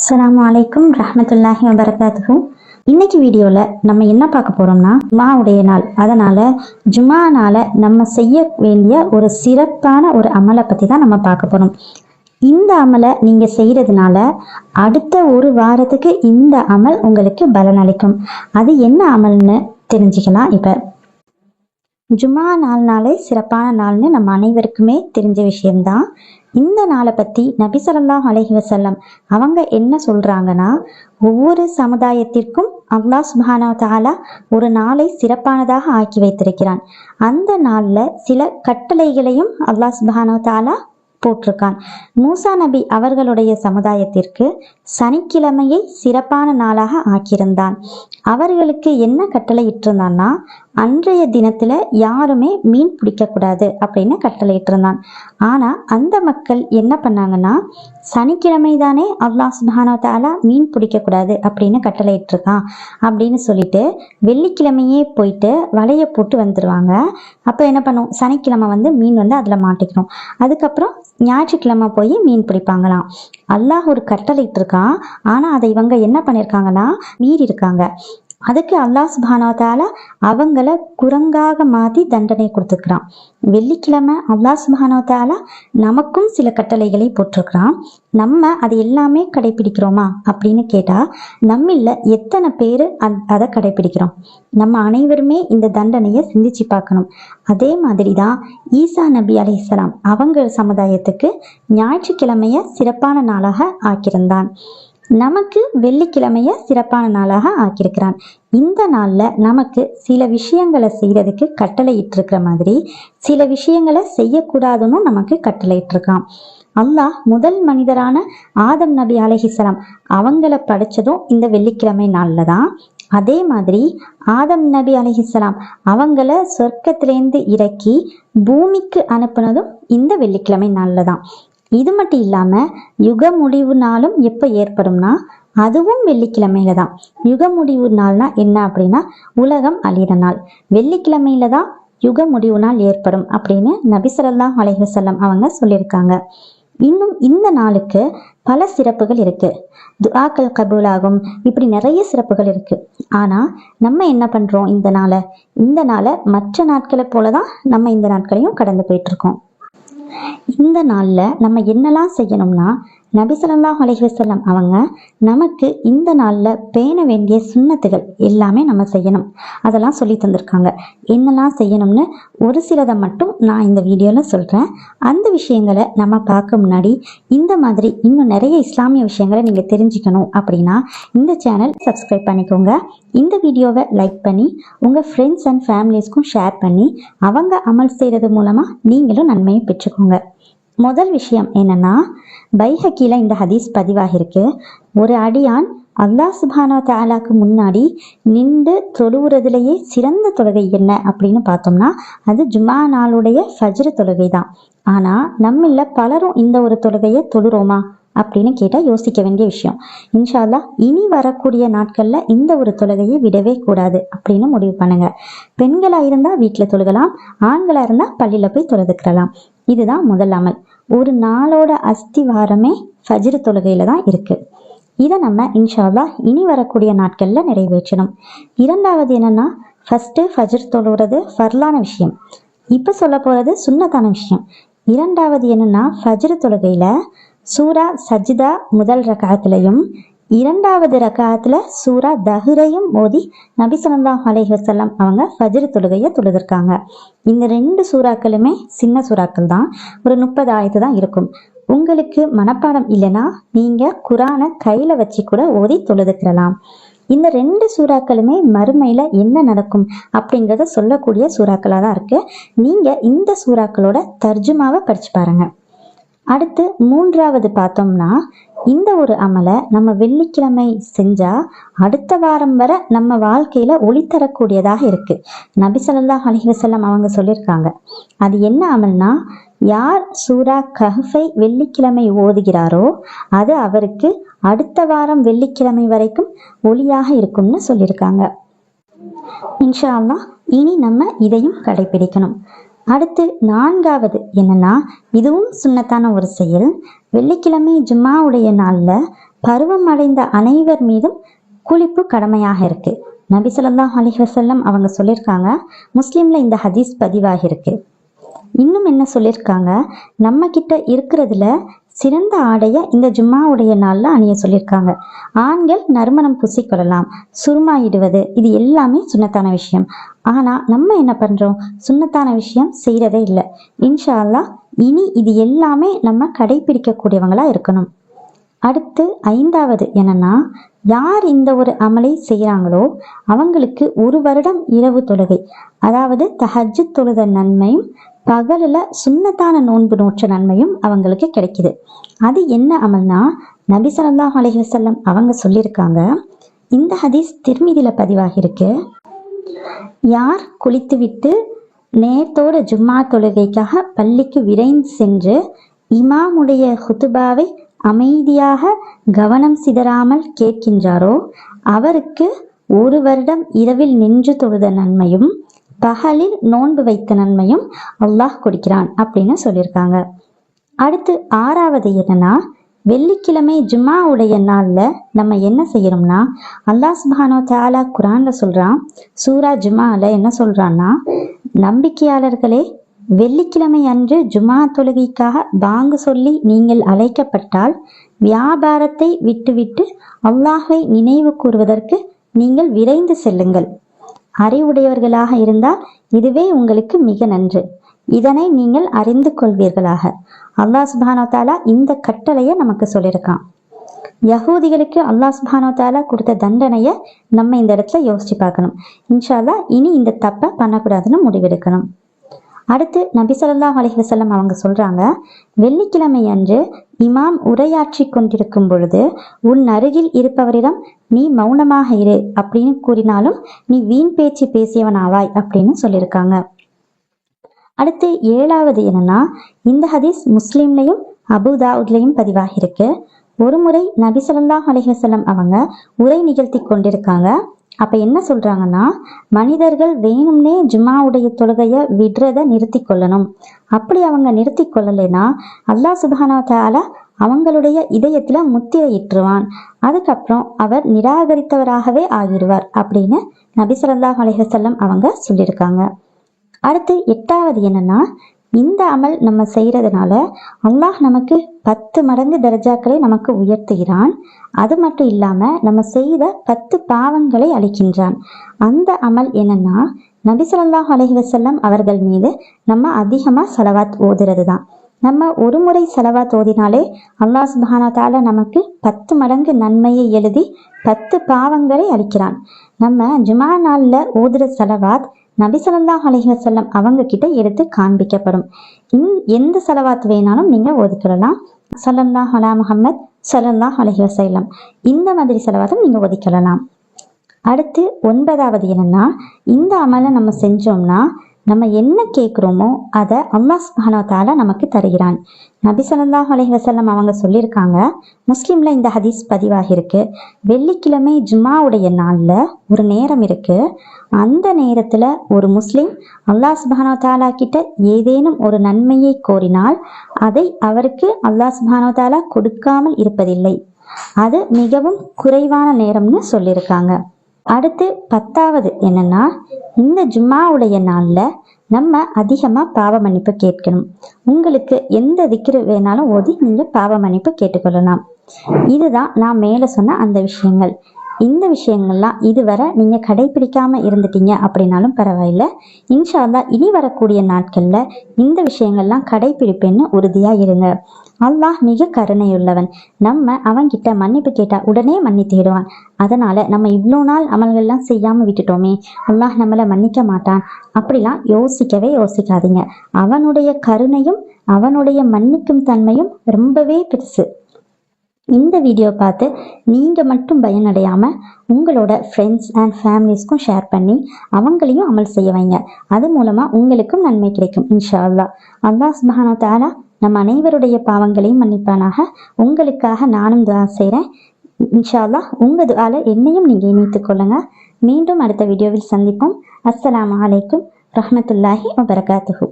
அஸ்லாம் வலைக்கும் ரஹமத்துல்லாஹி வபரகாத்துஹு இன்னைக்கு வீடியோவில் நம்ம என்ன பார்க்க போகிறோம்னா ஜுமாவுடைய நாள். அதனால ஜும்மானால நம்ம செய்ய வேண்டிய ஒரு சிறப்பான ஒரு அமலை பற்றி தான் நம்ம பார்க்க போறோம். இந்த அமலை நீங்க செய்யறதுனால அடுத்த ஒரு வாரத்துக்கு இந்த அமல் உங்களுக்கு பலனளிக்கும். அது என்ன அமல்னு தெரிஞ்சுக்கலாம் இப்போ. நாள் நாள்னாலே சிறப்பான நாள்னு நம்ம அனைவருக்குமே தெரிஞ்ச விஷயம்தான். இந்த நாளை பற்றி நபி அலஹி வசல்லம் அவங்க என்ன சொல்றாங்கன்னா ஒவ்வொரு சமுதாயத்திற்கும் அல்லாஹ் சுபானா தாலா ஒரு நாளை சிறப்பானதாக ஆக்கி வைத்திருக்கிறான். அந்த நாளில் சில கட்டளைகளையும் அல்லாஹ் சுபானா தாலா போட்டிருக்கான். மூசா நபி அவர்களுடைய சமுதாயத்திற்கு சனிக்கிழமையை சிறப்பான நாளாக ஆக்கியிருந்தான். அவர்களுக்கு என்ன கட்டளை இட்டிருந்தான்னா அன்றைய தினத்துல யாருமே மீன் பிடிக்கக்கூடாது அப்படின்னு கட்டளை இட்டிருந்தான் ஆனா அந்த மக்கள் என்ன பண்ணாங்கன்னா சனிக்கிழமை தானே அல்லாஹ் சுப்ஹானஹு வ மீன் பிடிக்கக்கூடாது அப்படின்னு கட்டளையிட்டிருக்கான் அப்படின்னு சொல்லிட்டு வெள்ளிக்கிழமையே போயிட்டு வலையை போட்டு வந்துடுவாங்க அப்போ என்ன பண்ணும்? சனிக்கிழமை வந்து மீன் வந்து அதில் மாட்டிக்கணும். அதுக்கப்புறம் ஞாயிற்றுக்கிழமை போய் மீன் பிடிப்பாங்களாம். அல்லாஹ் ஒரு கட்டளை இட்டிருக்கான் ஆனால் அதை இவங்க என்ன பண்ணியிருக்காங்கன்னா மீறி இருக்காங்க அதுக்கு அல்லாஹ் சுப்ஹானஹு அவங்கள குரங்காக மாற்றி தண்டனை கொடுத்துக்கிறான் வெள்ளிக்கிழமை அல்லாஹ் சுப்ஹானஹு நமக்கும் சில கட்டளைகளை போட்டிருக்கிறான். நம்ம அது எல்லாமே கடைபிடிக்கிறோமா அப்படின்னு கேட்டால் நம்மள எத்தனை பேர் அதை கடைபிடிக்கிறோம் நம்ம அனைவருமே இந்த தண்டனையை சிந்திச்சு பார்க்கணும். அதே மாதிரி தான் ஈசா நபி அலிஸ்லாம் அவங்க சமுதாயத்துக்கு ஞாயிற்றுக்கிழமைய சிறப்பான நாளாக ஆக்கியிருந்தான். நமக்கு வெள்ளிக்கிழமைய சிறப்பான நாளாக ஆக்கியிருக்கிறான். இந்த நாளில் நமக்கு சில விஷயங்களை செய்யறதுக்கு கட்டளை இட்டிருக்கிற மாதிரி சில விஷயங்களை செய்யக்கூடாதுன்னு நமக்கு கட்டளை இட்டிருக்கான் அல்லாஹ் முதல் மனிதரான ஆதம் நபி அலஹிசலாம் அவங்கள படைச்சதும் இந்த வெள்ளிக்கிழமை நாளில் தான். அதே மாதிரி ஆதம் நபி அலைஹிஸ்ஸலாம் அவங்கள சொர்க்கத்திலேருந்து இறக்கி பூமிக்கு அனுப்புனதும் இந்த வெள்ளிக்கிழமை நாளில் தான். இது மட்டும் இல்லாம யுக முடிவு நாளும் எப்போ ஏற்படும்னா அதுவும் வெள்ளிக்கிழமையில தான். யுக முடிவு நாள்னா என்ன அப்படின்னா உலகம் அழிகிற நாள். வெள்ளிக்கிழமையில தான் யுக முடிவு நாள் ஏற்படும் அப்படின்னு நபிசரல்லாம் ஸல்லல்லாஹு அவங்க சொல்லியிருக்காங்க. இன்னும் இந்த நாளுக்கு பல சிறப்புகள் இருக்கு. துஆக்கள் கபூலாகும் இப்படி நிறைய சிறப்புகள் இருக்கு. ஆனா நம்ம என்ன பண்றோம் இந்த நாளை? இந்த நாளை மற்ற நாட்களை போல தான் நம்ம இந்த நாட்களையும் கடந்து போயிட்டு இருக்கோம். இந்த நாளில் நம்ம என்னெல்லாம் செய்யணும்னா நபி ஸல்லல்லாஹு அலைஹி அவங்க நமக்கு இந்த நாளில் பேண வேண்டிய சுண்ணத்துகள் எல்லாமே நம்ம செய்யணும். அதெல்லாம் சொல்லி தந்திருக்காங்க. என்னெல்லாம் செய்யணும்னு ஒரு சிலதை மட்டும் நான் இந்த வீடியோவில் சொல்கிறேன் அந்த விஷயங்களை நம்ம பார்க்க முன்னாடி இந்த மாதிரி இன்னும் நிறைய இஸ்லாமிய விஷயங்களை நீங்கள் தெரிஞ்சுக்கணும் அப்படின்னா இந்த சேனல் சப்ஸ்கிரைப் பண்ணிக்கோங்க. இந்த வீடியோவை லைக் பண்ணி உங்கள் ஃப்ரெண்ட்ஸ் அண்ட் ஃபேமிலிஸ்க்கும் ஷேர் பண்ணி அவங்க அமல் செய்கிறது மூலமாக நீங்களும் நன்மையை பெற்றுக்கோங்க. முதல் விஷயம் என்னன்னா பைஹக்கியில் இந்த ஹதீஸ் பதிவாகிருக்கு. ஒரு அடியான் அல்லாஹ் சுபானா தாலாக்கு முன்னாடி நின்று தொழுவுறதுலேயே சிறந்த தொழுகை என்ன அப்படின்னு பார்த்தோம்னா அது ஜுமா நாளுடைய ஃபஜ்ர் தொழுகை தான். ஆனால் நம்மள பலரும் இந்த ஒரு தொழுகையை தொழுறோமா அப்படின்னு கேட்டால் யோசிக்க வேண்டிய விஷயம். இன்ஷால்லா இனி வரக்கூடிய நாட்களில் இந்த ஒரு தொழுகையை விடவே கூடாது அப்படின்னு முடிவு பண்ணுங்க. பெண்களாக இருந்தால் வீட்டில் தொழுகலாம் ஆண்களாக இருந்தால் பள்ளியில் போய் தொழுதுக்கிறலாம் இதுதான் முதல் அமல். ஒரு நாளோட அஸ்திவாரமே ஃபஜ்ரு தொழுகையில தான் இருக்கு. இதை நம்ம இன்ஷால்லா இனி வரக்கூடிய நாட்களில் நிறைவேற்றணும். இரண்டாவது என்னன்னா ஃபர்ஸ்ட் ஃபஜ்ர் தொழுகிறது ஃபர்லான விஷயம். இப்போ சொல்ல போகிறது சுண்ணத்தான விஷயம். இரண்டாவது என்னன்னா ஃபஜ்ரு தொழுகையில சூரா சஜிதா முதல் ரகாத்துலையும் இரண்டாவது ரகத்துல சூரா தஹ்ரையும் மோதி நபி சொல்லாஹ் அலைஹசல்லாம் அவங்க ஃபஜ்ரு தொழுகையை தொழுதிருக்காங்க. இந்த ரெண்டு சூறாக்களுமே சின்ன சூறாக்கள் தான். ஒரு முப்பது ஆயத்து தான் இருக்கும். உங்களுக்கு மனப்பாடம் இல்லைன்னா நீங்க குரானை கையில வச்சு கூட ஓதி தொழுதுக்கிறலாம் இந்த ரெண்டு சூறாக்களுமே மறுமையில என்ன நடக்கும் அப்படிங்கிறத சொல்லக்கூடிய சூறாக்களாக தான் இருக்கு. நீங்க இந்த சூறாக்களோட தர்ஜுமாவை படிச்சு பாருங்க. அடுத்து மூன்றாவது பார்த்தோம்னா இந்த ஒரு அமலை நம்ம வெள்ளிக்கிழமை செஞ்சா அடுத்த வாரம் வரை நம்ம வாழ்க்கையில ஒளி தரக்கூடியதாக இருக்கு. நபி ஸல்லல்லாஹு அவங்க சொல்லியிருக்காங்க. அது என்ன அமல்னா யார் சூரா கஹ்ஃபை வெள்ளிக்கிழமை ஓதுகிறாரோ அது அவருக்கு அடுத்த வாரம் வெள்ளிக்கிழமை வரைக்கும் ஒளியாக இருக்கும்னு சொல்லியிருக்காங்க. இன்ஷா அல்லா இனி நம்ம இதையும் கடைபிடிக்கணும். அடுத்து நான்காவது என்னன்னா இதுவும் சுன்னத்தான ஒரு செயல். வெள்ளிக்கிழமை ஜும்மாவுடைய நாளில் பருவம் அடைந்த அனைவர் மீதும் குளிப்பு கடமையாக இருக்கு. நபி ஸல்லல்லாஹு அலைஹி அவங்க சொல்லியிருக்காங்க முஸ்லீம்ல இந்த ஹதீஸ் பதிவாகிருக்கு இன்னும் என்ன சொல்லியிருக்காங்க நம்ம கிட்ட இருக்கிறதுல சிறந்த ஆடையை இந்த ஜும்மாவுடைய நாள்ல அணிய சொல்லியிருக்காங்க ஆண்கள் நறுமணம் பூசிக்கொள்ளலாம் சுருமா இடுவது இது எல்லாமே சுண்ணத்தான விஷயம். ஆனா நம்ம என்ன பண்றோம்? சுண்ணத்தான விஷயம் செய்யறதே இல்லை. இன்ஷா அல்லா இனி இது எல்லாமே நம்ம கடைபிடிக்கக்கூடியவங்களாக இருக்கணும். அடுத்து ஐந்தாவது என்னன்னா யார் இந்த ஒரு அமலை செய்கிறாங்களோ அவங்களுக்கு ஒரு வருடம் இரவு தொழுகை. அதாவது தஹஜ்ஜு தொழுத நன்மையும் பகலில் சுண்ணத்தான நோன்பு நோற்ற நன்மையும் அவங்களுக்கு கிடைக்குது. அது என்ன அமல்னா நபி ஸல்லல்லாஹு அலஹி வஸல்லம் அவங்க சொல்லியிருக்காங்க இந்த ஹதீஸ் திருமீதியில் பதிவாகியிருக்கு. யார் குளித்துவிட்டு நேத்தோட ஜும்மா தொழுகைக்காக பள்ளிக்கு விரைந்து சென்று இமாமுடைய ஹுதுபாவை அமைதியாக கவனம் சிதறாமல் கேட்கின்றாரோ? அவருக்கு ஒரு வருடம் இரவில் நின்று தொழுத நன்மையும் பகலில் நோன்பு வைத்த நன்மையும் அல்லாஹ் கொடுக்கிறான் அப்படின்னு சொல்லியிருக்காங்க. அடுத்து ஆறாவது என்னன்னா வெள்ளிக்கிழமை ஜும்மாவுடைய நாளில் நம்ம என்ன செய்யறோம்னா அல்லாஹ் சுபானோ தாலா குரான்ல சொல்கிறான் சூரா ஜும்மால என்ன சொல்கிறான்னா நம்பிக்கையாளர்களே வெள்ளிக்கிழமை அன்று ஜுமா தொழுகைக்காக பாங்கு சொல்லி நீங்கள் அழைக்கப்பட்டால் வியாபாரத்தை விட்டுவிட்டு அல்லாஹை நினைவு கூறுவதற்கு நீங்கள் விரைந்து செல்லுங்கள். அறிவுடையவர்களாக இருந்தால் இதுவே உங்களுக்கு மிக நன்று. இதனை நீங்கள் அறிந்து கொள்வீர்களாக. அல்லாஹ் சுபானோ தாலா இந்த கட்டளையை நமக்கு சொல்லியிருக்கான். யகூதிகளுக்கு அல்லாஹ் சுபானோ தாலா கொடுத்த தண்டனையை நம்ம இந்த இடத்துல யோசிச்சு பார்க்கணும். இன்ஷால்லா இனி இந்த தப்பை பண்ணக்கூடாதுன்னு முடிவெடுக்கணும். அடுத்து நபி ஸல்லல்லாஹு அலிஹசல்லம் அவங்க சொல்றாங்க வெள்ளிக்கிழமை அன்று இமாம் உரையாற்றி கொண்டிருக்கும் பொழுது உன் அருகில் இருப்பவரிடம் நீ மௌனமாக இரு அப்படின்னு கூறினாலும் நீ வீண் பேச்சு பேசியவனாவாய் அப்படின்னு சொல்லியிருக்காங்க. அடுத்து ஏழாவது என்னன்னா இந்த ஹதீஸ் முஸ்லீம்லையும் அபுதாவுட்லையும் பதிவாகியிருக்கு ஒரு முறை நபி ஸல்லல்லாஹு அவங்க உரை நிகழ்த்தி கொண்டிருக்காங்க. அப்ப என்ன சொல்றாங்கன்னா மனிதர்கள் வேணும்னே ஜும்மாவுடைய தொழுகையை விடுறத நிறுத்தி கொள்ளணும். அப்படி அவங்க நிறுத்தி கொள்ளலைன்னா அல்லாஹ் சுப்ஹானஹு அவங்களுடைய இதயத்துல முத்திரையிட்டுருவான் அதுக்கப்புறம் அவர் நிராகரித்தவராகவே ஆகிடுவார் அப்படின்னு நபி அலிஹசல்லம் அவங்க சொல்லியிருக்காங்க. அடுத்து எட்டாவது என்னன்னா இந்த அமல் நம்ம செய்யறதுனால அல்லாஹ் நமக்கு பத்து மடங்கு தர்ஜாக்களை நமக்கு உயர்த்துகிறான். அது மட்டும் இல்லாம நம்ம செய்த பத்து பாவங்களை அளிக்கின்றான். அந்த அமல் என்னன்னா நபி ஸல்லல்லாஹு அலைஹி அவர்கள் மீது நம்ம அதிகமா செலவாத் ஓதுறது தான் நம்ம ஒரு முறை செலவாத் தோதினாலே அல்லாஹ் சுப்ஹானஹு நமக்கு பத்து மடங்கு நன்மையை எழுதி பத்து பாவங்களை அளிக்கிறான். நம்ம ஜுமா நாளில் ஓதுற செலவாத் நபி ஸல்லல்லாஹு அலைஹி அவங்க கிட்ட எடுத்து காண்பிக்கப்படும். இன் எந்த செலவாத்து வேணாலும் நீங்க ஒதுக்கிடலாம். சல்லல்லாஹ் அலா முகமத் ஸல்லல்லாஹு அலிஹசல்லம் இந்த மாதிரி செலவாத்தும் நீங்க ஒதுக்கலாம் அடுத்து ஒன்பதாவது என்னன்னா இந்த அமலை நம்ம செஞ்சோம்னா நம்ம என்ன கேட்குறோமோ அதை அல்லாஹ் சுப்ஹானஹு நமக்கு தருகிறான். நபி சொல்லாஹ் அலைஹி அவங்க சொல்லியிருக்காங்க முஸ்லீமில் இந்த ஹதீஸ் பதிவாகியிருக்கு. வெள்ளிக்கிழமை ஜும்மாவுடைய நாளில் ஒரு நேரம் இருக்குது அந்த நேரத்தில் ஒரு முஸ்லீம் அல்லாஹ் சுப்ஹானஹு தாலா கிட்ட ஏதேனும் ஒரு நன்மையை கோரினால் அதை அவருக்கு அல்லாஹ் சுப்ஹானஹு கொடுக்காமல் இருப்பதில்லை. அது மிகவும் குறைவான நேரம்னு சொல்லியிருக்காங்க. அடுத்து பத்தாவது என்னன்னா இந்த ஜும்மாவுடைய நாளில் நம்ம அதிகமா பாவ மன்னிப்பு கேட்கணும். உங்களுக்கு எந்த திக்ரு வேணாலும் ஓதி நீங்க பாவ மன்னிப்பு கேட்டுக்கொள்ளலாம். இதுதான் நான் மேல சொன்ன அந்த விஷயங்கள். இந்த விஷயங்கள்லாம் இதுவரை நீங்க கடைபிடிக்காம இருந்துட்டீங்க அப்படின்னாலும் பரவாயில்ல. இன்ஷால்லா இனி வரக்கூடிய நாட்கள்ல இந்த விஷயங்கள்லாம் கடைபிடிப்பேன்னு உறுதியா இருங்க. அல்லாஹ் மிக கருணையுள்ளவன். நம்ம அவன்கிட்ட மன்னிப்பு கேட்டா உடனே மன்னித்திடுவான் அதனால நம்ம இவ்வளோ நாள் அமல்கள்லாம் செய்யாம விட்டுட்டோமே அல்லாஹ் நம்மளை மன்னிக்க மாட்டான். அப்படிலாம் யோசிக்கவே யோசிக்காதீங்க. அவனுடைய கருணையும் அவனுடைய மன்னிக்கும் தன்மையும் ரொம்பவே பெருசு. இந்த வீடியோ பார்த்து நீங்கள் மட்டும் பயனடையாமல் உங்களோட ஃப்ரெண்ட்ஸ் அண்ட் ஃபேமிலிஸ்க்கும் ஷேர் பண்ணி அவங்களையும் அமல் செய்ய வைங்க. அது மூலமாக உங்களுக்கும் நன்மை கிடைக்கும் இன்ஷா அல்லாஹ். அல்லாஹ் சுப்ஹானஹு தாலா நம் அனைவருடைய பாவங்களையும் மன்னிப்பானாக. உங்களுக்காக நானும் துவா செய்கிறேன் இன்ஷால்லா உங்கள் துவால என்னையும் நீங்கள் இணைத்துக் கொள்ளுங்க. மீண்டும் அடுத்த வீடியோவில் சந்திப்போம். அஸ்லாம் அலைக்கும் ரஹமத்துல்லாஹி வபரகாத்துஹூ.